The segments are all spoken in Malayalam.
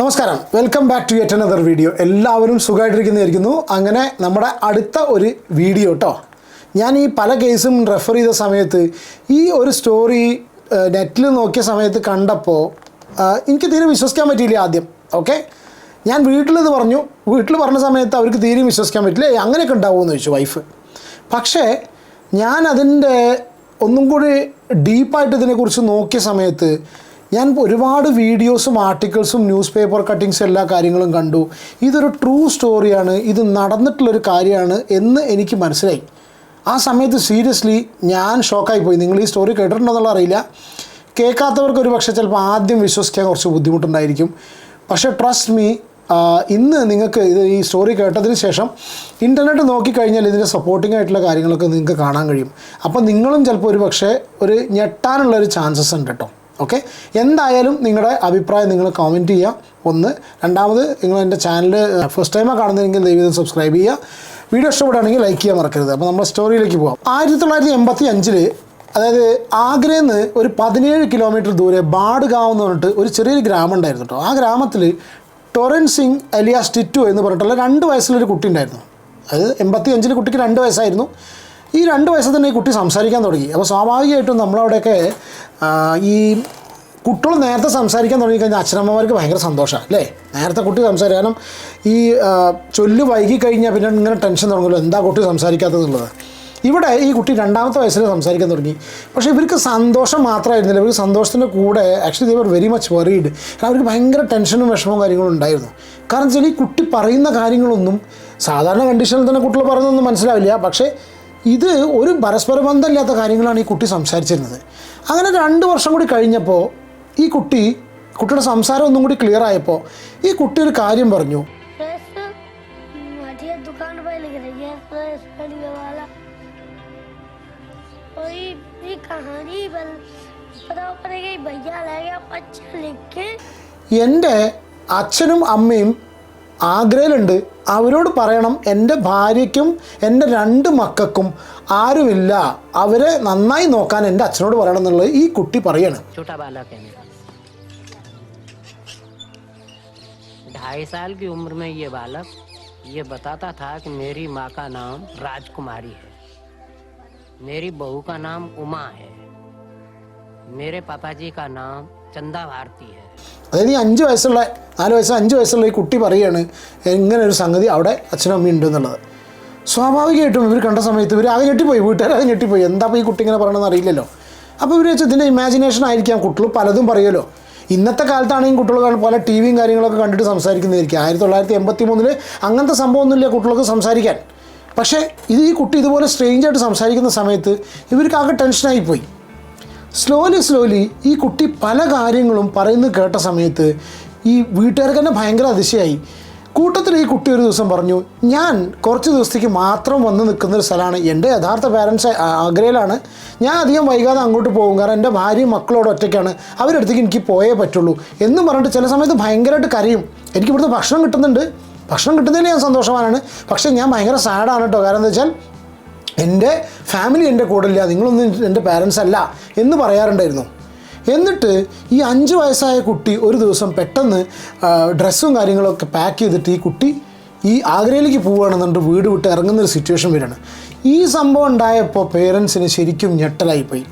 നമസ്കാരം. Welcome back to yet another video എല്ലാവരും സുഖമായിട്ടിരിക്കുന്നതായിരിക്കുന്നു. അങ്ങനെ നമ്മുടെ അടുത്ത ഒരു വീഡിയോ കേട്ടോ ഞാൻ ഈ പല കേസും റെഫർ ചെയ്ത സമയത്ത് ഈ ഒരു സ്റ്റോറി നെറ്റിൽ നോക്കിയ സമയത്ത് കണ്ടപ്പോൾ എനിക്ക് തീരെ വിശ്വസിക്കാൻ പറ്റിയില്ല ആദ്യം. ഓക്കെ ഞാൻ വീട്ടിലിത് പറഞ്ഞു. വീട്ടിൽ പറഞ്ഞ സമയത്ത് അവർക്ക് തീരെ വിശ്വസിക്കാൻ പറ്റില്ല. "ഏയ്, അങ്ങനെയൊക്കെ ഉണ്ടാവുമെന്ന് ചോദിച്ചു വൈഫ് പക്ഷേ ഞാൻ അതിന്റെ ഒന്നും കൂടി ഡീപ്പായിട്ട് ഇതിനെക്കുറിച്ച് നോക്കിയ സമയത്ത് ഞാൻ ഒരുപാട് വീഡിയോസും ആർട്ടിക്കിൾസും ന്യൂസ് പേപ്പർ കട്ടിങ്സും എല്ലാ കാര്യങ്ങളും കണ്ടു. ഇതൊരു ട്രൂ സ്റ്റോറിയാണ് ഇത് നടന്നിട്ടുള്ളൊരു കാര്യമാണ് എന്ന് എനിക്ക് മനസ്സിലായി. ആ സമയത്ത് സീരിയസ്ലി ഞാൻ ഷോക്കായി പോയി നിങ്ങൾ ഈ സ്റ്റോറി കേട്ടിട്ടുണ്ടോന്നുള്ള അറിയില്ല. കേൾക്കാത്തവർക്ക് ഒരു പക്ഷേ ചിലപ്പോൾ ആദ്യം വിശ്വസിക്കാൻ കുറച്ച് ബുദ്ധിമുട്ടുണ്ടായിരിക്കും. പക്ഷേ ട്രസ്റ്റ് മീ ഇന്ന് നിങ്ങൾക്ക് ഇത് ഈ സ്റ്റോറി കേട്ടതിന് ശേഷം ഇന്റർനെറ്റ് നോക്കിക്കഴിഞ്ഞാൽ ഇതിന്റെ സപ്പോർട്ടിംഗ് ആയിട്ടുള്ള കാര്യങ്ങളൊക്കെ നിങ്ങൾക്ക് കാണാൻ കഴിയും. അപ്പോൾ നിങ്ങളും ചിലപ്പോൾ ഒരു പക്ഷേ ഒരു ഞെട്ടാനുള്ളൊരു ചാൻസസ് ഉണ്ട് കേട്ടോ. ഓക്കെ? എന്തായാലും നിങ്ങളുടെ അഭിപ്രായം നിങ്ങൾ കമന്റ് ചെയ്യുക. ഒന്ന്. രണ്ടാമത് നിങ്ങൾ എന്റെ ചാനൽ ഫസ്റ്റ് ടൈമാണ് കാണുന്നതെങ്കിൽ ദൈവം സബ്സ്ക്രൈബ് ചെയ്യുക. വീഡിയോ ഇഷ്ടപ്പെടുകയാണെങ്കിൽ ലൈക്ക് ചെയ്യാൻ മറക്കരുത്. അപ്പോൾ നമ്മുടെ സ്റ്റോറിയിലേക്ക് പോകാം ആയിരത്തി തൊള്ളായിരത്തി എൺപത്തി അഞ്ചിൽ അതായത് ആഗ്രയിൽ നിന്ന് ഒരു പതിനേഴ് കിലോമീറ്റർ ദൂരെ ബാഡ്ഗാവ് എന്ന് പറഞ്ഞിട്ട് ഒരു ചെറിയൊരു ഗ്രാമം ഉണ്ടായിരുന്നു കേട്ടോ. ആ ഗ്രാമത്തിൽ ടൊറൻ സിംഗ് അലിയാസ് ടിറ്റു എന്ന് പറഞ്ഞിട്ടുള്ള രണ്ട് വയസ്സിലൊരു കുട്ടി ഉണ്ടായിരുന്നു. അതായത് എൺപത്തി അഞ്ചിൽ കുട്ടിക്ക് രണ്ട് വയസ്സായിരുന്നു. ഈ രണ്ട് വയസ്സിൽ തന്നെ ഈ കുട്ടി സംസാരിക്കാൻ തുടങ്ങി. അപ്പോൾ സ്വാഭാവികമായിട്ടും നമ്മളവിടെയൊക്കെ ഈ കുട്ടികൾ നേരത്തെ സംസാരിക്കാൻ തുടങ്ങിക്കഴിഞ്ഞാൽ അച്ഛനമ്മമാർക്ക് ഭയങ്കര സന്തോഷമാണ് അല്ലേ? നേരത്തെ കുട്ടി സംസാരിക്കും കാരണം ഈ ചൊല്ല് വൈകി കഴിഞ്ഞാൽ പിന്നെ ഇങ്ങനെ ടെൻഷൻ തുടങ്ങുമല്ലോ എന്താ കുട്ടി സംസാരിക്കാത്തതെന്നുള്ളത്. ഇവിടെ ഈ കുട്ടി രണ്ടാമത്തെ വയസ്സിൽ സംസാരിക്കാൻ തുടങ്ങി. പക്ഷേ ഇവർക്ക് സന്തോഷം മാത്രമായിരുന്നില്ല ഇവർക്ക് സന്തോഷത്തിന്റെ കൂടെ ആക്ച്വലി ഇവർ വെരി മച്ച് വറീഡ് കാരണം അവർക്ക് ഭയങ്കര ടെൻഷനും വിഷമവും കാര്യങ്ങളും ഉണ്ടായിരുന്നു. കാരണം വെച്ചാൽ ഈ കുട്ടി പറയുന്ന കാര്യങ്ങളൊന്നും സാധാരണ കണ്ടീഷനിൽ തന്നെ കുട്ടികൾ പറയുന്നൊന്നും മനസ്സിലാവില്ല. പക്ഷേ ഇത് ഒരു പരസ്പര ബന്ധമില്ലാത്ത കാര്യങ്ങളാണ് ഈ കുട്ടി സംസാരിച്ചിരുന്നത്. അങ്ങനെ രണ്ട് വർഷം കൂടി കഴിഞ്ഞപ്പോൾ ഈ കുട്ടി കുട്ടിയുടെ സംസാരം ഒന്നും കൂടി ക്ലിയർ ആയപ്പോൾ ഈ കുട്ടി ഒരു കാര്യം പറഞ്ഞു. എന്റെ അച്ഛനും അമ്മയും ആഗ്രയിലുണ്ട് അവരോട് പറയണം എൻ്റെ ഭാര്യയ്ക്കും എൻ്റെ രണ്ട് മക്കൾക്കും ആരുമില്ല അവരെ നന്നായി നോക്കാൻ എൻ്റെ അച്ഛനോട് പറയണം എന്നുള്ളത് ഈ കുട്ടി പറയാണ് छोटा बालक है मेरा ढाई साल की उम्र में ये बालक ये बताता था कि मेरी माँ का नाम राजकुमारी है मेरी बहू का नाम उमा है मेरे पापाजी का नाम चंदा भारती है അതായത് ഈ അഞ്ച് വയസ്സുള്ള നാല് വയസ്സ് അഞ്ച് വയസ്സുള്ള ഈ കുട്ടി പറയുകയാണ് ഇങ്ങനെ ഒരു സംഗതി അവിടെ അച്ഛനും അമ്മയും ഉണ്ട് എന്നുള്ളത്. സ്വാഭാവികമായിട്ടും ഇവർ കണ്ട സമയത്ത് ഇവർ അത് ഞെട്ടിപ്പോയി വീട്ടുകാർ അത് ഞെട്ടിപ്പോയി. എന്താ ഈ കുട്ടി ഇങ്ങനെ പറയണമെന്ന് അറിയില്ലല്ലോ. അപ്പോൾ ഇവർ വെച്ചാൽ ഇതിന്റെ ഇമാജിനേഷൻ ആയിരിക്കാം കുട്ടികൾ പലതും പറയുമല്ലോ. ഇന്നത്തെ കാലത്താണെങ്കിൽ കുട്ടികൾ പല ടി വിയും കാര്യങ്ങളൊക്കെ കണ്ടിട്ട് സംസാരിക്കുന്നതായിരിക്കും. ആയിരത്തി തൊള്ളായിരത്തി എൺപത്തി മൂന്നിൽ അങ്ങനത്തെ സംഭവമൊന്നുമില്ല കുട്ടികൾക്ക് സംസാരിക്കാൻ. പക്ഷേ ഇത് ഈ കുട്ടി ഇതുപോലെ സ്ട്രേഞ്ചായിട്ട് സംസാരിക്കുന്ന സമയത്ത് ഇവർക്ക് ആകെ ടെൻഷനായി പോയി. സ്ലോലി സ്ലോലി ഈ കുട്ടി പല കാര്യങ്ങളും പറയുന്നത് കേട്ട സമയത്ത് ഈ വീട്ടുകാർക്ക് തന്നെ ഭയങ്കര അതിശയായി. കൂട്ടത്തിൽ ഈ കുട്ടി ഒരു ദിവസം പറഞ്ഞു ഞാൻ കുറച്ച് ദിവസത്തേക്ക് മാത്രം വന്ന് നിൽക്കുന്ന ഒരു സ്ഥലമാണ്. എന്റെ യഥാർത്ഥ പാരൻസ് ആഗ്രയിലാണ്. ഞാൻ അധികം വൈകാതെ അങ്ങോട്ട് പോകും. കാരണം എന്റെ ഭാര്യയും മക്കളോട് ഒറ്റയ്ക്കാണ്. അവരടുത്തേക്ക് എനിക്ക് പോയേ പറ്റുള്ളൂ. എന്നും പറഞ്ഞിട്ട് ചില സമയത്ത് ഭയങ്കരമായിട്ട് കരയും. എനിക്ക് ഇവിടുത്തെ ഭക്ഷണം കിട്ടുന്നുണ്ട്. ഭക്ഷണം കിട്ടുന്നതിൽ ഞാൻ സന്തോഷവാനാണ്. പക്ഷേ ഞാൻ ഭയങ്കര സാഡാണ് കേട്ടോ കാരണം എന്താ വെച്ചാൽ എന്റെ ഫാമിലി എന്റെ കൂടെ ഇല്ല നിങ്ങളൊന്നും എന്റെ പാരൻസ് അല്ല എന്ന് പറയാറുണ്ടായിരുന്നു. എന്നിട്ട് ഈ അഞ്ച് വയസ്സായ കുട്ടി ഒരു ദിവസം പെട്ടെന്ന് ഡ്രസ്സും കാര്യങ്ങളൊക്കെ പാക്ക് ചെയ്തിട്ട് ഈ കുട്ടി ഈ ആഗ്രയിലേക്ക് പോവുകയാണെന്നുണ്ട് വീട് വിട്ട് ഇറങ്ങുന്നൊരു സിറ്റുവേഷൻ വരികയാണ്. ഈ സംഭവം ഉണ്ടായപ്പോൾ പേരൻസിന് ശരിക്കും ഞെട്ടലായിപ്പോയി.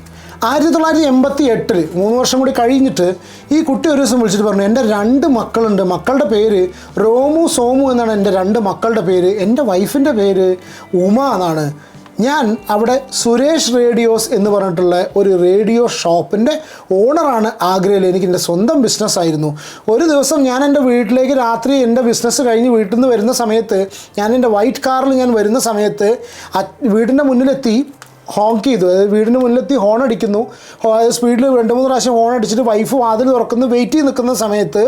ആയിരത്തി തൊള്ളായിരത്തി എൺപത്തി എട്ടിൽ മൂന്ന് വർഷം കൂടി കഴിഞ്ഞിട്ട് ഈ കുട്ടി ഒരു ദിവസം വിളിച്ചിട്ട് പറഞ്ഞു എന്റെ രണ്ട് മക്കളുണ്ട് മക്കളുടെ പേര് റോമു സോമു എന്നാണ് എന്റെ രണ്ട് മക്കളുടെ പേര് എന്റെ വൈഫിന്റെ പേര് ഉമ എന്നാണ്. ഞാൻ അവിടെ സുരേഷ് റേഡിയോസ് എന്ന് പറഞ്ഞിട്ടുള്ള ഒരു റേഡിയോ ഷോപ്പിന്റെ ഓണറാണ് ആഗ്രയിൽ എനിക്ക് എന്റെ സ്വന്തം ബിസിനസ്സായിരുന്നു ഒരു ദിവസം ഞാൻ എന്റെ വീട്ടിലേക്ക് രാത്രി എന്റെ ബിസിനസ് കഴിഞ്ഞ് വീട്ടിൽ നിന്ന് വരുന്ന സമയത്ത് ഞാൻ എന്റെ വൈറ്റ് കാറിൽ ഞാൻ വരുന്ന സമയത്ത് വീടിന്റെ മുന്നിലെത്തി ഹോങ്ക് ചെയ്തു. അതായത് വീടിന് മുന്നിലെത്തി ഹോൺ അടിക്കുന്നു. സ്പീഡിൽ രണ്ട് മൂന്ന് പ്രാവശ്യം ഹോൺ അടിച്ചിട്ട് വൈഫ് വാതിൽ തുറക്കുന്നു. വെയിറ്റ് ചെയ്ത് നിൽക്കുന്ന സമയത്ത്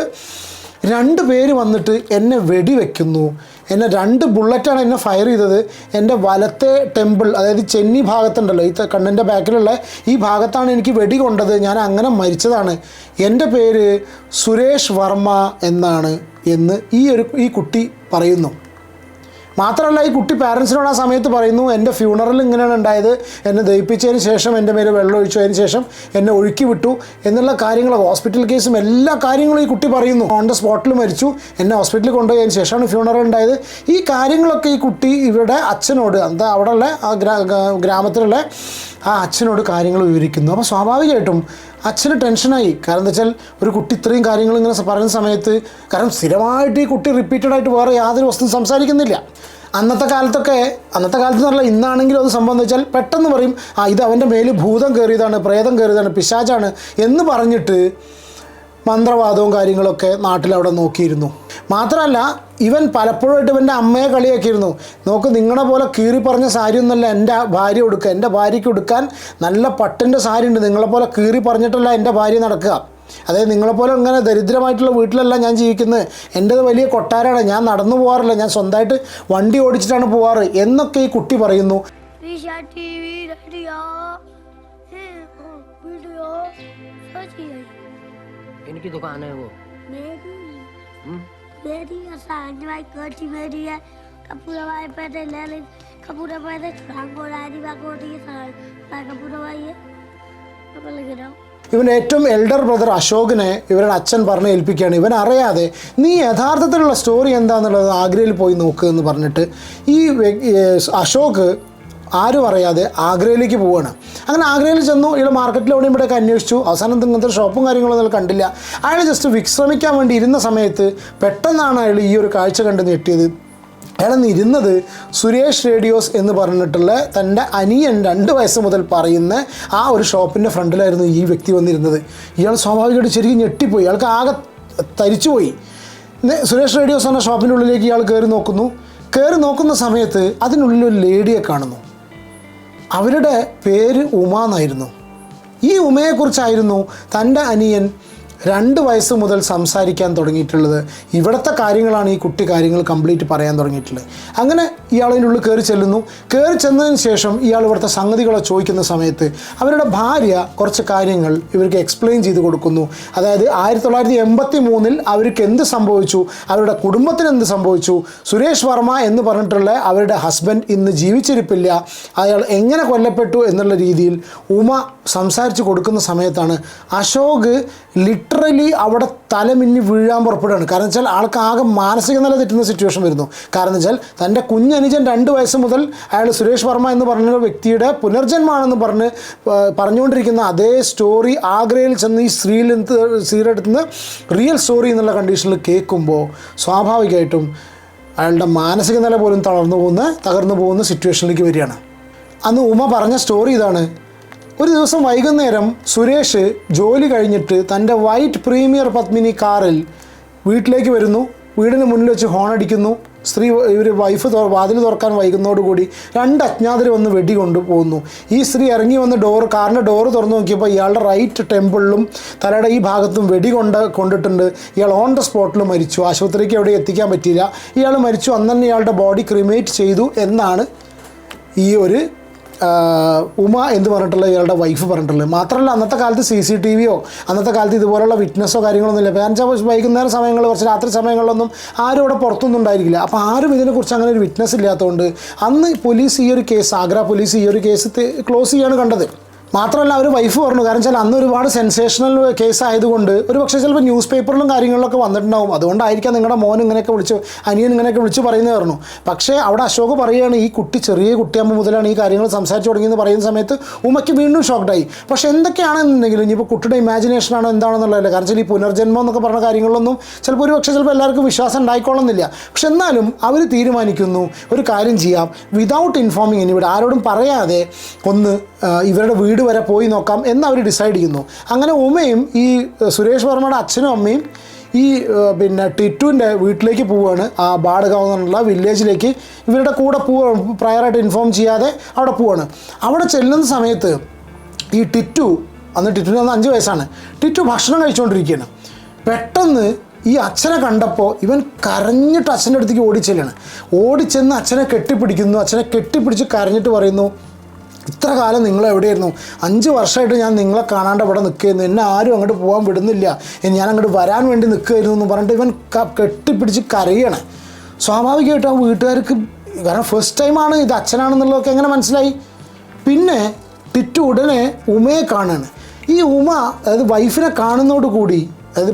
രണ്ട് പേര് വന്നിട്ട് എന്നെ വെടിവെക്കുന്നു. എന്നെ രണ്ട് ബുള്ളറ്റാണ് എന്നെ ഫയർ ചെയ്തത്. എന്റെ വലത്തെ ടെമ്പിൾ അതായത് ചെന്നി ഭാഗത്തുണ്ടല്ലോ ഈ കണ്ണിന്റെ ബാക്കിലുള്ള ഈ ഭാഗത്താണ് എനിക്ക് വെടി കൊണ്ടത്. ഞാൻ അങ്ങനെ മരിച്ചതാണ്. എന്റെ പേര് സുരേഷ് വർമ്മ എന്നാണ് എന്ന് ഈ ഒരു ഈ കുട്ടി പറയുന്നു. മാത്രമല്ല ഈ കുട്ടി പാരൻസിനോട് ആ സമയത്ത് പറയുന്നു എന്റെ ഫ്യൂണറൽ ഇങ്ങനെയാണ് ഉണ്ടായത്. എന്നെ ദഹിപ്പിച്ചതിന് ശേഷം എന്റെ മേലെ വെള്ളം ഒഴിച്ചതിന് ശേഷം എന്നെ ഒഴുക്കി വിട്ടു. എന്നുള്ള കാര്യങ്ങൾ ഹോസ്പിറ്റൽ കേസും എല്ലാ കാര്യങ്ങളും ഈ കുട്ടി പറയുന്നു. ഓൺ ദ സ്പോട്ടിൽ മരിച്ചു. എന്നെ ഹോസ്പിറ്റലിൽ കൊണ്ടുപോയതിന് ശേഷമാണ് ഫ്യൂണറൽ ഉണ്ടായത്. ഈ കാര്യങ്ങളൊക്കെ ഈ കുട്ടി ഇവരുടെ അച്ഛനോട് എന്താ അവിടെയുള്ള ആ ഗ്രാ ഗ്രാമത്തിലുള്ള ആ അച്ഛനോട് കാര്യങ്ങൾ വിവരിക്കുന്നു. അപ്പോൾ സ്വാഭാവികമായിട്ടും അച്ഛന് ടെൻഷനായി. കാരണം എന്താ വെച്ചാൽ ഒരു കുട്ടി ഇത്രയും കാര്യങ്ങൾ ഇങ്ങനെ പറയുന്ന സമയത്ത് കാരണം സ്ഥിരമായിട്ട് ഈ കുട്ടി റിപ്പീറ്റഡ് ആയിട്ട് വേറെ യാതൊരു വസ്തു സംസാരിക്കുന്നില്ല. അന്നത്തെ കാലത്തൊക്കെ അന്നത്തെ കാലത്ത് എന്നല്ല ഇന്നാണെങ്കിലും അത് സംഭവം വെച്ചാൽ പെട്ടെന്ന് പറയും ആ ഇത് അവന്റെ മേൽ ഭൂതം കയറിയതാണ് പ്രേതം കയറിയതാണ് പിശാചാണ് എന്ന് പറഞ്ഞിട്ട് മന്ത്രവാദവും കാര്യങ്ങളൊക്കെ നാട്ടിലവിടെ നോക്കിയിരുന്നു. മാത്രമല്ല ഇവൻ പലപ്പോഴായിട്ട് ഇവന്റെ അമ്മയെ കളിയാക്കിയിരുന്നു. നോക്ക് നിങ്ങളെ പോലെ കീറി പറഞ്ഞ സാരി ഒന്നല്ല എന്റെ ഭാര്യ കൊടുക്കുക എന്റെ ഭാര്യയ്ക്ക് കൊടുക്കാൻ നല്ല പട്ടിന്റെ സാരി ഉണ്ട് നിങ്ങളെ പോലെ കീറി പറഞ്ഞിട്ടല്ല എന്റെ ഭാര്യ നടക്കുക. അതായത് നിങ്ങളെപ്പോലെ ഇങ്ങനെ ദരിദ്രമായിട്ടുള്ള വീട്ടിലല്ല ഞാൻ ജീവിക്കുന്നത്. എന്റേത് വലിയ കൊട്ടാരമാണ്. ഞാൻ നടന്നു പോകാറില്ല ഞാൻ സ്വന്തമായിട്ട് വണ്ടി ഓടിച്ചിട്ടാണ് പോവാറ് എന്നൊക്കെ ഈ കുട്ടി പറയുന്നു. इनकी दुकान है वो मेरी हम्म? मेरी आसान भाई कोठी मेरी है कपूरा भाई पैसे ले ले कपूरा भाई ने छांगो रानी बा कोठी है सारा मैं कपूरा भाई है अब लगे रहो ഇവൻ ഏറ്റവും എൽഡർ ബ്രദർ അശോകിനെ ഇവരുടെ അച്ഛൻ പറഞ്ഞ് ഏൽപ്പിക്കുകയാണ് ഇവൻ അറിയാതെ നീ യഥാർത്ഥത്തിലുള്ള സ്റ്റോറി എന്താണെന്നുള്ളത് ആഗ്രയിൽ പോയി നോക്ക് എന്ന് പറഞ്ഞിട്ട് ഈ വ്യ- ഏ, അശോക് ആരും അറിയാതെ ആഗ്രയിലേക്ക് പോവുകയാണ് അങ്ങനെ ആഗ്രയിൽ ചെന്നു ഇയാൾ മാർക്കറ്റിൽ എവിടെയും ഇവിടെയൊക്കെ അന്വേഷിച്ചു. അവസാനം ഇങ്ങനത്തെ ഷോപ്പും കാര്യങ്ങളൊന്നും കണ്ടില്ല. അയാൾ ജസ്റ്റ് വിശ്രമിക്കാൻ വേണ്ടി ഇരുന്ന സമയത്ത് പെട്ടെന്നാണ് അയാൾ ഈ ഒരു കാഴ്ച കണ്ട് ഞെട്ടിയത്. അയാൾ ഇരുന്നത് സുരേഷ് റേഡിയോസ് എന്ന് പറഞ്ഞിട്ടുള്ള തന്റെ അനിയൻ രണ്ട് വയസ്സ് മുതൽ പറയുന്ന ആ ഒരു ഷോപ്പിന്റെ ഫ്രണ്ടിലായിരുന്നു ഈ വ്യക്തി വന്നിരുന്നത്. ഇയാൾ സ്വാഭാവികമായിട്ട് ശരിക്കും ഞെട്ടിപ്പോയി. ഇയാൾക്ക് ആകെ തരിച്ചുപോയി. പോയി സുരേഷ് റേഡിയോസ് എന്ന ഷോപ്പിന്റെ ഉള്ളിലേക്ക് ഇയാൾ കയറി നോക്കുന്നു. കയറി നോക്കുന്ന സമയത്ത് അതിനുള്ളിൽ ഒരു ലേഡിയെ കാണുന്നു. അവരുടെ പേര് ഉമ എന്നായിരുന്നു ഈ ഉമയെക്കുറിച്ചായിരുന്നു തന്റെ അനിയൻ രണ്ട് വയസ്സ് മുതൽ സംസാരിക്കാൻ തുടങ്ങിയിട്ടുള്ളത്. ഇവിടുത്തെ കാര്യങ്ങളാണ് ഈ കുട്ടി കാര്യങ്ങൾ കംപ്ലീറ്റ് പറയാൻ തുടങ്ങിയിട്ടുള്ളത്. അങ്ങനെ ഇയാൾ അതിന്റെ ഉള്ളിൽ കയറി ചെല്ലുന്നു. കയറി ചെന്നതിന് ശേഷം ഇയാൾ ഇവിടുത്തെ സംഗതികളെ ചോദിക്കുന്ന സമയത്ത് അവരുടെ ഭാര്യ കുറച്ച് കാര്യങ്ങൾ ഇവർക്ക് എക്സ്പ്ലെയിൻ ചെയ്ത് കൊടുക്കുന്നു. അതായത് ആയിരത്തി തൊള്ളായിരത്തി എൺപത്തി മൂന്നിൽ അവർക്ക് എന്ത് സംഭവിച്ചു? അവരുടെ കുടുംബത്തിന് എന്ത് സംഭവിച്ചു? സുരേഷ് വർമ്മ എന്ന് പറഞ്ഞിട്ടുള്ള അവരുടെ ഹസ്ബൻഡ് ഇന്ന് ജീവിച്ചിരിപ്പില്ല. അയാൾ എങ്ങനെ കൊല്ലപ്പെട്ടു എന്നുള്ള രീതിയിൽ ഉമ സംസാരിച്ച് കൊടുക്കുന്ന സമയത്താണ് അശോക് ലിറ്ററലി അവിടെ തലമിന്നി വീഴാൻ പുറപ്പെടുകയാണ്. കാരണം വെച്ചാൽ ആൾക്ക് ആകെ മാനസിക നില തെറ്റുന്ന സിറ്റുവേഷൻ വരുന്നു. കാരണം വെച്ചാൽ തന്റെ കുഞ്ഞനുജൻ രണ്ട് വയസ്സ് മുതൽ അയാൾ സുരേഷ് വർമ്മ എന്ന് പറഞ്ഞ വ്യക്തിയുടെ പുനർജന്മമാണെന്ന് പറഞ്ഞ് പറഞ്ഞുകൊണ്ടിരിക്കുന്ന അതേ സ്റ്റോറി ആഗ്രയിൽ ചെന്ന് ഈ സ്ത്രീയിൽ സ്ത്രീയുടെ റിയൽ സ്റ്റോറി എന്നുള്ള കണ്ടീഷനിൽ കേൾക്കുമ്പോൾ സ്വാഭാവികമായിട്ടും അയാളുടെ മാനസിക നില പോലും തളർന്നു പോകുന്ന തകർന്നു പോകുന്ന സിറ്റുവേഷനിലേക്ക് വരികയാണ്. അന്ന് ഉമ പറഞ്ഞ സ്റ്റോറി ഇതാണ്. ഒരു ദിവസം വൈകുന്നേരം സുരേഷ് ജോലി കഴിഞ്ഞിട്ട് തന്റെ വൈറ്റ് പ്രീമിയർ പത്മിനി കാറിൽ വീട്ടിലേക്ക് വരുന്നു. വീടിന് മുന്നിൽ വെച്ച് ഹോണടിക്കുന്നു സ്ത്രീ ഇവർ വൈഫ് വാതിൽ തുറക്കാൻ വൈകുന്നതോടുകൂടി രണ്ട് അജ്ഞാതർ വന്ന് വെടി കൊണ്ടുപോകുന്നു. ഈ സ്ത്രീ ഇറങ്ങി വന്ന് ഡോർ കാറിന്റെ ഡോറ് തുറന്നു നോക്കിയപ്പോൾ ഇയാളുടെ റൈറ്റ് ടെമ്പിളിലും തലയുടെ ഈ ഭാഗത്തും വെടി കൊണ്ട് കൊണ്ടിട്ടുണ്ട്. ഇയാൾ ഓൺ ദ സ്പോട്ടിൽ മരിച്ചു. ആശുപത്രിക്ക് എവിടെ എത്തിക്കാൻ പറ്റിയില്ല. ഇയാൾ മരിച്ചു. അന്ന് തന്നെ ഇയാളുടെ ബോഡി ക്രിമേറ്റ് ചെയ്തു എന്നാണ് ഈ ഒരു ഉമ എന്ന് പറഞ്ഞിട്ടുള്ള ഇയാളുടെ വൈഫ് പറഞ്ഞിട്ടുള്ളത്. മാത്രമല്ല അന്നത്തെ കാലത്ത് സി സി ടി വിയോ അന്നത്തെ കാലത്ത് ഇതുപോലുള്ള വിറ്റ്നസ്സോ കാര്യങ്ങളൊന്നും ഇല്ല കാരണം വൈകുന്നേരം സമയങ്ങളിൽ കുറച്ച് രാത്രി സമയങ്ങളിലൊന്നും ആരും അവിടെ പുറത്തൊന്നും ഉണ്ടായിരിക്കില്ല. അപ്പോൾ ആരും ഇതിനെക്കുറിച്ച് അങ്ങനെ ഒരു വിറ്റ്നസ് ഇല്ലാത്തതുകൊണ്ട് അന്ന് പോലീസ് ഈ ഒരു കേസ് ആഗ്ര പോലീസ് ഈ ഒരു കേസ് ക്ലോസ് ചെയ്യാണ് കണ്ടത്. മാത്രമല്ല അവർ വൈഫ് പറഞ്ഞു. കാരണം വെച്ചാൽ അന്ന് ഒരുപാട് സെൻസേഷണൽ കേസ് ആയതുകൊണ്ട് ഒരു പക്ഷേ ചിലപ്പോൾ ന്യൂസ് പേപ്പറിലും കാര്യങ്ങളിലൊക്കെ വന്നിട്ടുണ്ടാവും. അതുകൊണ്ടായിരിക്കാം നിങ്ങളുടെ മോൻ ഇങ്ങനെയൊക്കെ വിളിച്ച് അനിയൻ ഇങ്ങനെയൊക്കെ വിളിച്ച് പറയുന്നത് പറഞ്ഞു. പക്ഷേ അവിടെ അശോക് പറയുകയാണ് ഈ കുട്ടി ചെറിയ കുട്ടിയാകുമ്പോൾ മുതലാണ് ഈ കാര്യങ്ങൾ സംസാരിച്ച് തുടങ്ങിയെന്ന് പറയുന്ന സമയത്ത് ഉമ്മയ്ക്ക് വീണ്ടും ഷോക്ക്ഡായി പക്ഷേ എന്തൊക്കെയാണെന്നുണ്ടെങ്കിലും ഇനിയിപ്പോൾ കുട്ടിയുടെ ഇമാജിനേഷൻ ആണോ എന്താണെന്നുള്ളതല്ല. കാരണം വെച്ചാൽ ഈ പുനർജന്മം എന്നൊക്കെ പറഞ്ഞ കാര്യങ്ങളിലൊന്നും ചിലപ്പോൾ ഒരു പക്ഷേ ചിലപ്പോൾ എല്ലാവർക്കും വിശ്വാസം ഉണ്ടായിക്കോളുന്നില്ല പക്ഷെ എന്നാലും അവർ തീരുമാനിക്കുന്നു ഒരു കാര്യം ചെയ്യാം. വിതൗട്ട് ഇൻഫോമിങ് ഇനി ഇവിടെ ആരോടും പറയാതെ ഒന്ന് ഇവരുടെ വീട് വരെ പോയി നോക്കാം എന്ന് അവർ ഡിസൈഡ് ചെയ്യുന്നു. അങ്ങനെ ഉമയും ഈ സുരേഷ് വർമ്മയുടെ അച്ഛനും അമ്മയും ഈ പിന്നെ ടിറ്റുവിന്റെ വീട്ടിലേക്ക് പോവുകയാണ്. ആ ബാടകാവ് എന്നുള്ള വില്ലേജിലേക്ക് ഇവരുടെ കൂടെ പോവുക പ്രയറായിട്ട് ഇൻഫോം ചെയ്യാതെ അവിടെ പോവുകയാണ്. അവിടെ ചെല്ലുന്ന സമയത്ത് ഈ ടിറ്റു അന്ന് ടിറ്റുവിന് അന്ന് അഞ്ച് വയസ്സാണ്. ടിറ്റു ഭക്ഷണം കഴിച്ചുകൊണ്ടിരിക്കുകയാണ്. പെട്ടെന്ന് ഈ അച്ഛനെ കണ്ടപ്പോൾ ഇവൻ കരഞ്ഞിട്ട് അച്ഛന്റെ അടുത്തേക്ക് ഓടിച്ചെല്ലാണ് ഓടിച്ചെന്ന് അച്ഛനെ കെട്ടിപ്പിടിക്കുന്നു. അച്ഛനെ കെട്ടിപ്പിടിച്ച് കരഞ്ഞിട്ട് പറയുന്നു ഇത്ര കാലം നിങ്ങൾ എവിടെയായിരുന്നു അഞ്ച് വർഷമായിട്ട് ഞാൻ നിങ്ങളെ കാണാണ്ട് ഇവിടെ നിൽക്കുകയായിരുന്നു. എന്നെ ആരും അങ്ങോട്ട് പോകാൻ വിടുന്നില്ല. ഞാൻ അങ്ങോട്ട് വരാൻ വേണ്ടി നിൽക്കുകയായിരുന്നു എന്ന് പറഞ്ഞിട്ട് ഇവൻ കെട്ടിപ്പിടിച്ച് കരയണേ. സ്വാഭാവികമായിട്ടും ആ വീട്ടുകാർക്ക് കാരണം ഫസ്റ്റ് ടൈമാണ് ഇത് അച്ഛനാണെന്നുള്ളതൊക്കെ എങ്ങനെ മനസ്സിലായി? പിന്നെ ടിറ്റു ഉടനെ ഉമയെ കാണാണ്. ഈ ഉമ അതായത് വൈഫിനെ കാണുന്നതോടുകൂടി അതായത്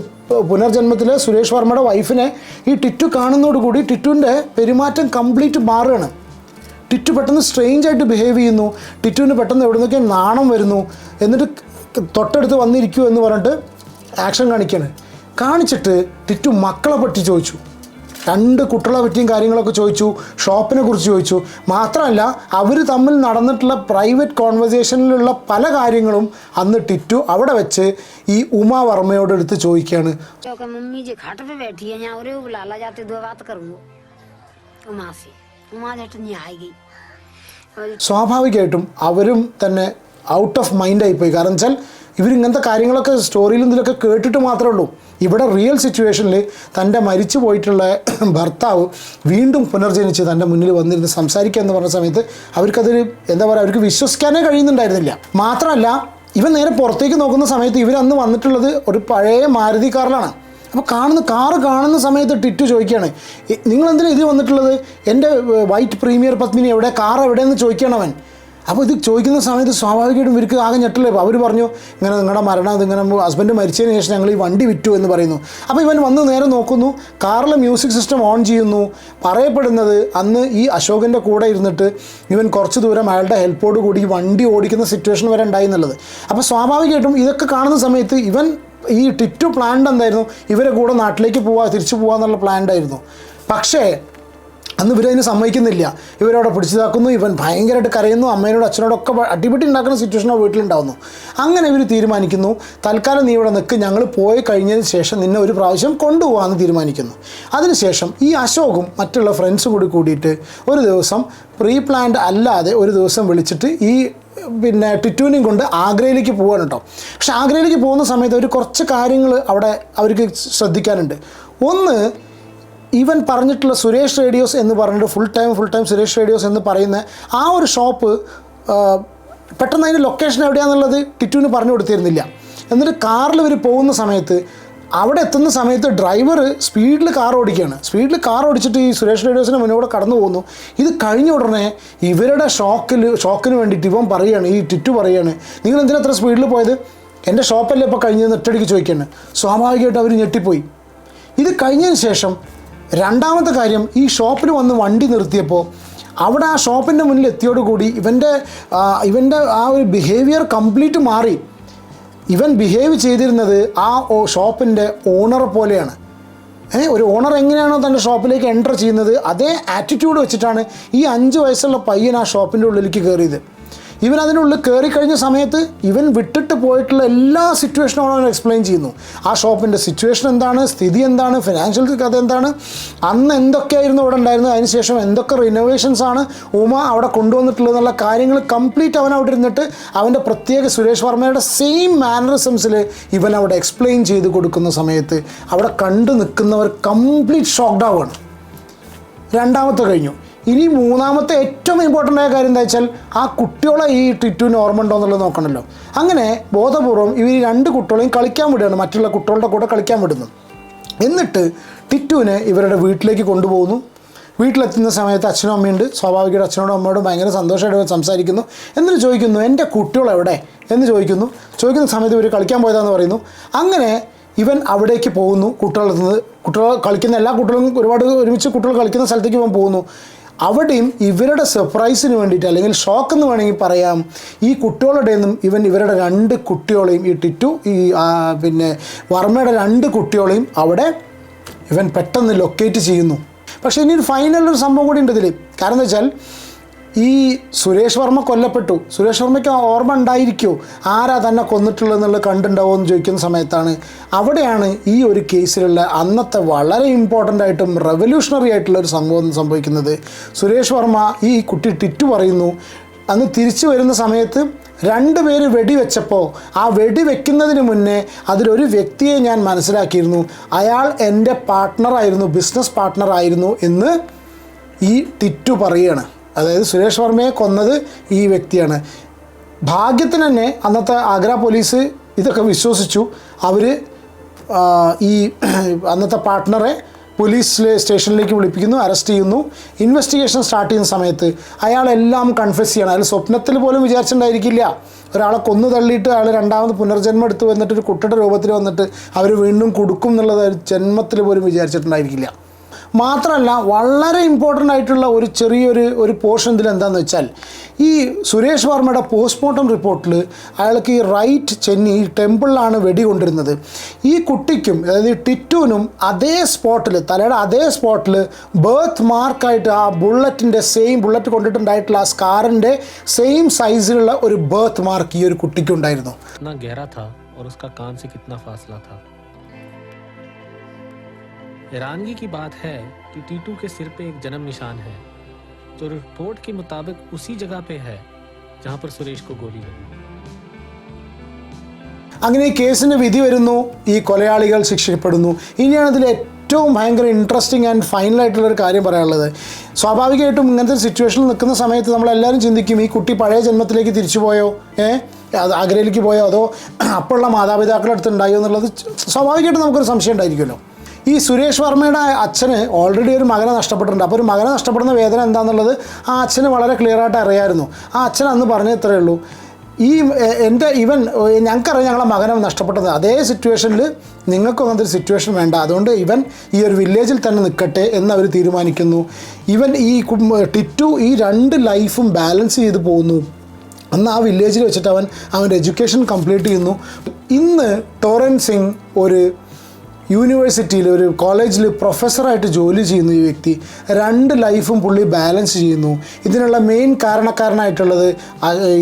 പുനർജന്മത്തിലെ സുരേഷ് വർമ്മയുടെ വൈഫിനെ ഈ ടിറ്റു കാണുന്നതോടുകൂടി ടിറ്റുവിന്റെ പെരുമാറ്റം കംപ്ലീറ്റ് മാറുകയാണ്. ടിറ്റു പെട്ടെന്ന് സ്ട്രെയിഞ്ച് ആയിട്ട് ബിഹേവ് ചെയ്യുന്നു ടിറ്റുവിന് പെട്ടെന്ന് എവിടെ നിന്നൊക്കെ നാണം വരുന്നു എന്നിട്ട് തൊട്ടടുത്ത് വന്നിരിക്കൂ എന്ന് പറഞ്ഞിട്ട് ആക്ഷൻ കാണിക്കുകയാണ് കാണിച്ചിട്ട് ടിറ്റു മക്കളെ പറ്റി ചോദിച്ചു രണ്ട് കുട്ടികളെ പറ്റിയും കാര്യങ്ങളൊക്കെ ചോദിച്ചു ഷോപ്പിനെ കുറിച്ച് ചോദിച്ചു മാത്രമല്ല അവർ തമ്മിൽ നടന്നിട്ടുള്ള പ്രൈവറ്റ് കോൺവെർസേഷനിലുള്ള പല കാര്യങ്ങളും അന്ന് ടിറ്റു അവിടെ വെച്ച് ഈ ഉമാ വർമ്മയോട് എടുത്ത് ചോദിക്കുകയാണ് ഉമാസി സ്വാഭാവികമായിട്ടും അവരും തന്നെ ഔട്ട് ഓഫ് മൈൻഡായി പോയി കാരണം വെച്ചാൽ ഇവരിങ്ങനത്തെ കാര്യങ്ങളൊക്കെ സ്റ്റോറിയിലും ഇതിലൊക്കെ കേട്ടിട്ട് മാത്രമേ ഉള്ളൂ. ഇവിടെ റിയൽ സിറ്റുവേഷനിൽ തന്റെ മരിച്ചു പോയിട്ടുള്ള ഭർത്താവ് വീണ്ടും പുനർജനിച്ച് തന്റെ മുന്നിൽ വന്നിരുന്ന് സംസാരിക്കുക എന്ന് പറഞ്ഞ സമയത്ത് അവർക്കതൊരു എന്താ പറയുക അവർക്ക് വിശ്വസിക്കാനേ കഴിയുന്നുണ്ടായിരുന്നില്ല. മാത്രമല്ല ഇവൻ നേരെ പുറത്തേക്ക് നോക്കുന്ന സമയത്ത് ഇവരന്ന് വന്നിട്ടുള്ളത് ഒരു പഴയ മാരുതി കാറിലാണ് അപ്പോൾ കാണുന്ന കാറ് കാണുന്ന സമയത്ത് ടിറ്റു ചോദിക്കുകയാണ് നിങ്ങൾ എന്തിനാ ഇത് വന്നിട്ടുള്ളത്? എന്റെ വൈറ്റ് പ്രീമിയർ പത്മിനി എവിടെ? കാർ എവിടെയെന്ന് ചോദിക്കണം അവൻ. അപ്പോൾ ഇത് ചോദിക്കുന്ന സമയത്ത് സ്വാഭാവികമായിട്ടും ഇവർക്ക് ആകെ ഞെട്ടല്ലേ അവർ പറഞ്ഞു ഇങ്ങനെ നിങ്ങളുടെ മരണം ഇതിങ്ങനെ ഹസ്ബൻഡ് മരിച്ചതിന് ശേഷം ഞങ്ങൾ ഈ വണ്ടി വിറ്റു എന്ന് പറയുന്നു. അപ്പോൾ ഇവൻ വന്ന് നേരെ നോക്കുന്നു കാറിലെ മ്യൂസിക് സിസ്റ്റം ഓൺ ചെയ്യുന്നു. പറയപ്പെടുന്നത് അന്ന് ഈ അശോകന്റെ കൂടെ ഇരുന്നിട്ട് ഇവൻ കുറച്ച് ദൂരം അയാളുടെ ഹെൽപ്പോട് കൂടി വണ്ടി ഓടിക്കുന്ന സിറ്റുവേഷൻ വരെ ഉണ്ടായി എന്നുള്ളത്. അപ്പോൾ സ്വാഭാവികമായിട്ടും ഇതൊക്കെ കാണുന്ന സമയത്ത് ഇവൻ ഈ ടിറ്റു പ്ലാൻഡ് എന്തായിരുന്നു? ഇവരെ കൂടെ നാട്ടിലേക്ക് പോവാ തിരിച്ചു പോവാ എന്നുള്ള പ്ലാൻഡായിരുന്നു പക്ഷേ അന്ന് ഇവരതിന് സമ്മതിക്കുന്നില്ല. ഇവരവിടെ പിടിച്ചതാക്കുന്നു ഇവൻ ഭയങ്കരമായിട്ട് കരയുന്നു. അമ്മേനോട് അച്ഛനോടൊക്കെ അടിപിടി ഉണ്ടാക്കുന്ന സിറ്റുവേഷനോ വീട്ടിലുണ്ടാവുന്നു. അങ്ങനെ ഇവർ തീരുമാനിക്കുന്നു. തൽക്കാലം നീ ഇവിടെ നിൽക്ക് ഞങ്ങൾ പോയി കഴിഞ്ഞതിന് ശേഷം നിന്നെ ഒരു പ്രാവശ്യം കൊണ്ടുപോകാമെന്ന് തീരുമാനിക്കുന്നു. അതിനുശേഷം ഈ അശോകും മറ്റുള്ള ഫ്രണ്ട്സും കൂടി കൂടിയിട്ട് ഒരു ദിവസം പ്രീ പ്ലാൻഡ് അല്ലാതെ ഒരു ദിവസം വിളിച്ചിട്ട് ഈ പിന്നെ ടിറ്റുവിനെയും കൊണ്ട് ആഗ്രയിലേക്ക് പോവാണ് കേട്ടോ പക്ഷെ ആഗ്രയിലേക്ക് പോകുന്ന സമയത്ത് ഒരു കുറച്ച് കാര്യങ്ങൾ അവിടെ അവർക്ക് ശ്രദ്ധിക്കാനുണ്ട്. ഒന്ന് ഈവൻ പറഞ്ഞിട്ടുള്ള സുരേഷ് റേഡിയോസ് എന്ന് പറഞ്ഞിട്ട് full time full time Suresh radios എന്ന് പറയുന്ന ആ ഒരു ഷോപ്പ് പെട്ടെന്ന് അതിന്റെ ലൊക്കേഷൻ എവിടെയാണെന്നുള്ളത് ടിറ്റുവിന് പറഞ്ഞു കൊടുത്തിരുന്നില്ല. എന്നിട്ട് കാറിൽ ഇവർ പോകുന്ന സമയത്ത് അവിടെ എത്തുന്ന സമയത്ത് ഡ്രൈവർ സ്പീഡിൽ കാർ ഓടിക്കുകയാണ്. സ്പീഡിൽ കാർ ഓടിച്ചിട്ട് ഈ സുരേഷ് റേഡിയോസിന് മുന്നോട് കടന്നു പോകുന്നു. ഇത് കഴിഞ്ഞ ഉടനെ ഇവരുടെ ഷോക്കിൽ ഷോക്കിന് വേണ്ടിയിട്ട് ഇവൻ പറയുകയാണ് ഈ ടിറ്റു പറയുകയാണ് നിങ്ങൾ എന്തിനാ അത്ര സ്പീഡിൽ പോയത്? എന്റെ ഷോപ്പല്ലേ ഇപ്പോൾ കഴിഞ്ഞതെന്ന് ഒറ്റയടിക്ക് ചോദിക്കുകയാണ്. സ്വാഭാവികമായിട്ട് അവർ ഞെട്ടിപ്പോയി. ഇത് കഴിഞ്ഞതിന് ശേഷം രണ്ടാമത്തെ കാര്യം ഈ ഷോപ്പിൽ വന്ന് വണ്ടി നിർത്തിയപ്പോൾ അവിടെ ആ ഷോപ്പിന്റെ മുന്നിൽ എത്തിയോടുകൂടി ഇവന്റെ ഇവന്റെ ആ ഒരു ബിഹേവിയർ കംപ്ലീറ്റ് മാറി. ഇവൻ ബിഹേവ് ചെയ്തിരുന്നത് ആ ഷോപ്പിന്റെ ഓണർ പോലെയാണ്. ഒരു ഓണർ എങ്ങനെയാണോ തന്റെ ഷോപ്പിലേക്ക് എന്റർ ചെയ്യുന്നത് അതേ ആറ്റിറ്റ്യൂഡ് വെച്ചിട്ടാണ് ഈ അഞ്ച് വയസ്സുള്ള പയ്യൻ ആ ഷോപ്പിന്റെ ഉള്ളിലേക്ക് കയറിയത് ഇവൻ അതിനുള്ളിൽ കയറി കഴിഞ്ഞ സമയത്ത് ഇവൻ വിട്ടിട്ട് പോയിട്ടുള്ള എല്ലാ സിറ്റുവേഷനും അവൻ എക്സ്പ്ലെയിൻ ചെയ്യുന്നു. ആ ഷോപ്പിന്റെ സിറ്റുവേഷൻ എന്താണ്? സ്ഥിതി എന്താണ്? ഫിനാൻഷ്യൽ കഥ എന്താണ്? അന്ന് എന്തൊക്കെയായിരുന്നു അവിടെ ഉണ്ടായിരുന്നത്? അതിനുശേഷം എന്തൊക്കെ റിനോവേഷൻസ് ആണ് ഉമ അവിടെ കൊണ്ടുവന്നിട്ടുള്ളത് എന്നുള്ള കാര്യങ്ങൾ കംപ്ലീറ്റ് അവൻ അവിടെ ഇരുന്നിട്ട് അവന്റെ പ്രത്യേക സുരേഷ് വർമ്മയുടെ സെയിം മാനറിസംസിൽ ഇവൻ അവിടെ എക്സ്പ്ലെയിൻ ചെയ്ത് കൊടുക്കുന്ന സമയത്ത് അവിടെ കണ്ടു നിൽക്കുന്നവർ കംപ്ലീറ്റ് ഷോക്ക്ഡ് ആവുകയാണ്. രണ്ടാമത്തെ കഴിഞ്ഞു. ഇനി മൂന്നാമത്തെ ഏറ്റവും ഇമ്പോർട്ടന്റ് ആയ കാര്യം എന്താ വെച്ചാൽ ആ കുട്ടികളെ ഈ ടിറ്റുവിന് ഓർമ്മ ഉണ്ടോ എന്നുള്ളത് നോക്കണമല്ലോ അങ്ങനെ ബോധപൂർവം ഇവർ രണ്ട് കുട്ടികളെയും കളിക്കാൻ വിടുകയാണ്. മറ്റുള്ള കുട്ടികളുടെ കൂടെ കളിക്കാൻ വിടുന്നു. എന്നിട്ട് ടിറ്റുവിനെ ഇവരുടെ വീട്ടിലേക്ക് കൊണ്ടുപോകുന്നു. വീട്ടിലെത്തുന്ന സമയത്ത് അച്ഛനും അമ്മയുണ്ട് സ്വാഭാവികമായിട്ട് അച്ഛനോടും അമ്മയോടും ഭയങ്കര സന്തോഷമായിട്ട് സംസാരിക്കുന്നു. എന്നിട്ട് ചോദിക്കുന്നു എന്റെ കുട്ടികൾ എവിടെ? എന്ന് ചോദിക്കുന്നു. ചോദിക്കുന്ന സമയത്ത് ഇവർ കളിക്കാൻ പോയതാന്ന് പറയുന്നു. അങ്ങനെ ഇവൻ അവിടേക്ക് പോകുന്നു. കുട്ടികളെത്തുന്നത് കുട്ടികൾ കളിക്കുന്ന എല്ലാ കുട്ടികളും ഒരുപാട് ഒരുമിച്ച് കുട്ടികൾ കളിക്കുന്ന സ്ഥലത്തേക്ക് ഇവൻ പോകുന്നു. അവിടെയും ഇവരുടെ സർപ്രൈസിന് വേണ്ടിയിട്ട് അല്ലെങ്കിൽ ഷോക്ക് എന്ന് വേണമെങ്കിൽ പറയാം ഈ കുട്ടികളുടെ നിന്നും ഇവൻ ഇവരുടെ രണ്ട് കുട്ടികളെയും ഈ ടിറ്റു ഈ പിന്നെ വർമ്മയുടെ രണ്ട് കുട്ടികളെയും അവിടെ ഇവൻ പെട്ടെന്ന് ലൊക്കേറ്റ് ചെയ്യുന്നു. പക്ഷേ ഇനി ഒരു ഫൈനൽ ഒരു സംഭവം കൂടി ഉണ്ട് ഇതിൽ കാരണം എന്താ വെച്ചാൽ ഈ സുരേഷ് വർമ്മ കൊല്ലപ്പെട്ടു. സുരേഷ് വർമ്മയ്ക്ക് ഓർമ്മ ഉണ്ടായിരിക്കുമോ ആരാ തന്നെ കൊന്നിട്ടുള്ളതെന്നുള്ളത് കണ്ടുണ്ടാവുമോ എന്ന് ചോദിക്കുന്ന സമയത്താണ്. അവിടെയാണ് ഈ ഒരു കേസിലുള്ള അന്നത്തെ വളരെ ഇമ്പോർട്ടന്റ് ആയിട്ടും റെവല്യൂഷണറി ആയിട്ടുള്ള ഒരു സംഭവം സംഭവിക്കുന്നത്. സുരേഷ് വർമ്മ ഈ കുട്ടി ടിറ്റു പറയുന്നു. അന്ന് തിരിച്ചു വരുന്ന സമയത്ത് രണ്ട് പേര് വെടിവെച്ചപ്പോൾ ആ വെടിവെക്കുന്നതിന് മുന്നേ അതിലൊരു വ്യക്തിയെ ഞാൻ മനസ്സിലാക്കിയിരുന്നു. അയാൾ എന്റെ പാർട്ട്ണറായിരുന്നു ബിസിനസ് പാർട്ട്ണറായിരുന്നു എന്ന് ഈ ടിറ്റു പറയുകയാണ്. അതായത് സുരേഷ് വർമ്മയെ കൊന്നത് ഈ വ്യക്തിയാണ്. ഭാഗ്യത്തിന് തന്നെ അന്നത്തെ ആഗ്ര പോലീസ് ഇതൊക്കെ വിശ്വസിച്ചു. അവർ ഈ അന്നത്തെ പാർട്ട്ണറെ പോലീസ് സ്റ്റേഷനിലേക്ക് വിളിപ്പിക്കുന്നു അറസ്റ്റ് ചെയ്യുന്നു. ഇൻവെസ്റ്റിഗേഷൻ സ്റ്റാർട്ട് ചെയ്യുന്ന സമയത്ത് അയാളെല്ലാം കൺഫ്യസ് ചെയ്യണം. അയാൾ സ്വപ്നത്തിൽ പോലും വിചാരിച്ചിട്ടുണ്ടായിരിക്കില്ല. ഒരാളെ കൊന്നു തള്ളിയിട്ട് അയാൾ രണ്ടാമത് പുനർജന്മം എടുത്ത് വന്നിട്ട് ഒരു കുട്ടിയുടെ രൂപത്തിൽ വന്നിട്ട് അവർ വീണ്ടും കൊടുക്കും എന്നുള്ളത് ജന്മത്തിൽ പോലും വിചാരിച്ചിട്ടുണ്ടായിരിക്കില്ല. മാത്രമല്ല വളരെ ഇമ്പോർട്ടന്റ് ആയിട്ടുള്ള ഒരു ചെറിയൊരു ഒരു പോർഷൻ ഇതിൽ എന്താണെന്ന് വെച്ചാൽ ഈ സുരേഷ് വർമ്മയുടെ പോസ്റ്റ്മോർട്ടം റിപ്പോർട്ടിൽ അയാൾക്ക് ഈ റൈറ്റ് ചെന്നി ഈ ടെമ്പിളിലാണ് വെടികൊണ്ടിരുന്നത്. ഈ കുട്ടിക്കും അതായത് ടിറ്റുവിനും അതേ സ്പോട്ടിൽ തലയുടെ അതേ സ്പോട്ടിൽ ബേർത്ത് മാർക്കായിട്ട് ആ ബുള്ളറ്റിന്റെ സെയിം ബുള്ളറ്റ് കൊണ്ടിട്ടുണ്ടായിട്ടുള്ള ആ സ്കാറിന്റെ സെയിം സൈസിലുള്ള ഒരു ബേർത്ത് മാർക്ക് ഈ ഒരു കുട്ടിക്കുണ്ടായിരുന്നു. हैरानगी की बात है कि टीटू के सिर पे एक जन्म निशान है जो रिपोर्ट के मुताबिक उसी जगह पे है जहां पर सुरेश को गोली लगी അങ്ങനെ ഈ കേസിന് വിധി വരുന്നു ഈ കൊലയാളികൾ ശിക്ഷിക്കപ്പെടുന്നു ഇനിയാണ് ഇതിൽ ഏറ്റവും ഭയങ്കര ഇൻട്രസ്റ്റിംഗ് ആൻഡ് ഫൈനലായിട്ടുള്ള ഒരു കാര്യം പറയാനുള്ളത് സ്വാഭാവികമായിട്ടും ഇങ്ങനത്തെ സിറ്റുവേഷനിൽ നിൽക്കുന്ന സമയത്ത് നമ്മളെല്ലാവരും ചിന്തിക്കും ഈ കുട്ടി പഴയ ജന്മത്തിലേക്ക് തിരിച്ചു പോയോ ഏ അത് ആഗ്രയിലേക്ക് പോയോ അതോ അപ്പോഴുള്ള മാതാപിതാക്കളുടെ അടുത്ത് ഉണ്ടായോ എന്നുള്ളത് സ്വാഭാവികമായിട്ടും നമുക്കൊരു സംശയം ഉണ്ടായിരിക്കുമല്ലോ ഈ സുരേഷ് വർമ്മയുടെ അച്ഛന് ഓൾറെഡി ഒരു മകനെ നഷ്ടപ്പെട്ടിട്ടുണ്ട്. അപ്പോൾ ഒരു മകനെ നഷ്ടപ്പെടുന്ന വേദന എന്താണെന്നുള്ളത് ആ അച്ഛന് വളരെ ക്ലിയർ ആയിട്ട് അറിയായിരുന്നു. ആ അച്ഛൻ അന്ന് പറഞ്ഞു ഇത്രയേ ഉള്ളൂ. ഈ എന്റെ ഇവൻ ഞങ്ങൾക്കറിയാം ഞങ്ങളെ മകനെ നഷ്ടപ്പെട്ടത്. അതേ സിറ്റുവേഷനിൽ നിങ്ങൾക്കും അങ്ങനത്തെ ഒരു സിറ്റുവേഷൻ വേണ്ട. അതുകൊണ്ട് ഇവൻ ഈ ഒരു വില്ലേജിൽ തന്നെ നിൽക്കട്ടെ എന്ന് അവർ തീരുമാനിക്കുന്നു. ഇവൻ ഈ ടിറ്റു ഈ രണ്ട് ലൈഫും ബാലൻസ് ചെയ്ത് പോകുന്നു. അന്ന് ആ വില്ലേജിൽ വെച്ചിട്ട് അവൻ അവന്റെ എഡ്യൂക്കേഷൻ കംപ്ലീറ്റ് ചെയ്യുന്നു. ഇന്ന് ടോറൻ സിംഗ് ഒരു യൂണിവേഴ്സിറ്റിയിൽ ഒരു കോളേജിൽ പ്രൊഫസറായിട്ട് ജോലി ചെയ്യുന്ന ഈ വ്യക്തി രണ്ട് ലൈഫും പുള്ളി ബാലൻസ് ചെയ്യുന്നു. ഇതിനുള്ള മെയിൻ കാരണക്കാരനായിട്ടുള്ളത്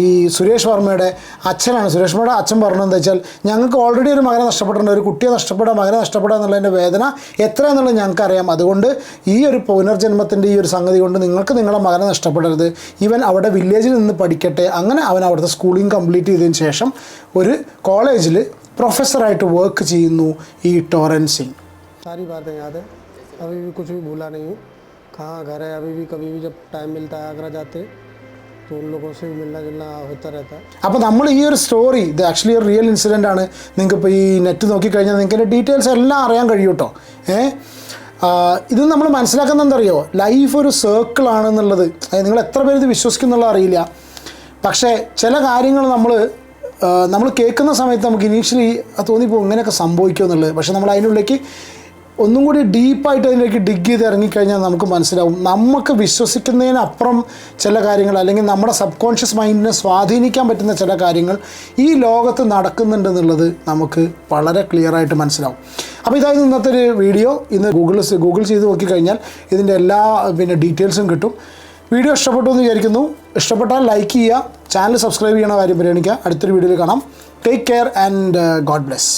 ഈ സുരേഷ് വർമ്മയുടെ അച്ഛനാണ്. സുരേഷ് വർമ്മയുടെ അച്ഛൻ പറഞ്ഞതെന്ന് വെച്ചാൽ ഞങ്ങൾക്ക് ഓൾറെഡി ഒരു മകനെ നഷ്ടപ്പെട്ടിട്ടുണ്ട്. ഒരു കുട്ടിയെ നഷ്ടപ്പെടുക മകനെ നഷ്ടപ്പെടുക എന്നുള്ളതിന്റെ വേദന എത്ര എന്നുള്ളത് ഞങ്ങൾക്കറിയാം. അതുകൊണ്ട് ഈ ഒരു പുനർജന്മത്തിന്റെ ഈ ഒരു സംഗതി കൊണ്ട് നിങ്ങൾക്ക് നിങ്ങളുടെ മകനെ നഷ്ടപ്പെടരുത്. ഇവൻ അവിടെ വില്ലേജിൽ നിന്ന് പഠിക്കട്ടെ. അങ്ങനെ അവൻ അവിടുത്തെ സ്കൂളിംഗ് കംപ്ലീറ്റ് ചെയ്തതിന് ശേഷം ഒരു കോളേജിൽ പ്രൊഫസറായിട്ട് വർക്ക് ചെയ്യുന്നു ഈ ടോറൻ സിംഗ് सारी बातें याद है अभी भी कुछ भी भूला नहीं हूँ कहाँ घर है अभी भी कभी भी जब टाइम मिलता है आगरा जाते तो उन लोगों से भी मिलना जुलना होता रहता है അപ്പോൾ നമ്മൾ ഈ ഒരു സ്റ്റോറി ഇത് ആക്ച്വലി ഒരു റിയൽ ഇൻസിഡൻ്റ് ആണ് നിങ്ങൾക്ക് ഇപ്പോൾ ഈ നെറ്റ് നോക്കിക്കഴിഞ്ഞാൽ നിങ്ങൾക്ക് ഇതിൻ്റെ ഡീറ്റെയിൽസ് എല്ലാം അറിയാൻ കഴിയും കേട്ടോ ഏ ആ, ഇത് നമ്മൾ മനസ്സിലാക്കുന്ന എന്തറിയോ ലൈഫ് ഒരു സർക്കിൾ ആണെന്നുള്ളത് അതായത് നിങ്ങൾ എത്ര പേര് ഇത് വിശ്വസിക്കുന്നുള്ള അറിയില്ല പക്ഷേ ചില കാര്യങ്ങൾ നമ്മൾ നമ്മൾ കേൾക്കുന്ന സമയത്ത് നമുക്ക് ഇനീഷ്യലി തോന്നിപ്പോൾ ഇങ്ങനെയൊക്കെ സംഭവിക്കുമോ എന്നുള്ളത്. പക്ഷേ നമ്മൾ അതിനുള്ളിലേക്ക് ഒന്നും കൂടി ഡീപ്പായിട്ട് അതിലേക്ക് ഡിഗ് ചെയ്ത് ഇറങ്ങിക്കഴിഞ്ഞാൽ നമുക്ക് മനസ്സിലാവും. നമുക്ക് വിശ്വസിക്കുന്നതിനപ്പുറം ചില കാര്യങ്ങൾ അല്ലെങ്കിൽ നമ്മുടെ സബ് കോൺഷ്യസ് മൈൻഡിനെ സ്വാധീനിക്കാൻ പറ്റുന്ന ചില കാര്യങ്ങൾ ഈ ലോകത്ത് നടക്കുന്നുണ്ടെന്നുള്ളത് നമുക്ക് വളരെ ക്ലിയറായിട്ട് മനസ്സിലാവും. അപ്പോൾ ഇതായിരുന്നു ഇന്നത്തെ ഒരു വീഡിയോ ഇന്ന് ഗൂഗിൾ ഗൂഗിൾ ചെയ്ത് നോക്കിക്കഴിഞ്ഞാൽ ഇതിന്റെ എല്ലാ പിന്നെ ഡീറ്റെയിൽസും കിട്ടും. വീഡിയോ ഇഷ്ടപ്പെട്ടു എന്ന് വിചാരിക്കുന്നു. ഇഷ്ടപ്പെട്ടാൽ ലൈക്ക് ചെയ്യുക ചാനൽ സബ്സ്ക്രൈബ് ചെയ്യണ കാര്യം പരിഗണിക്കുക. അടുത്തൊരു വീഡിയോയിൽ കാണാം. Take care and God bless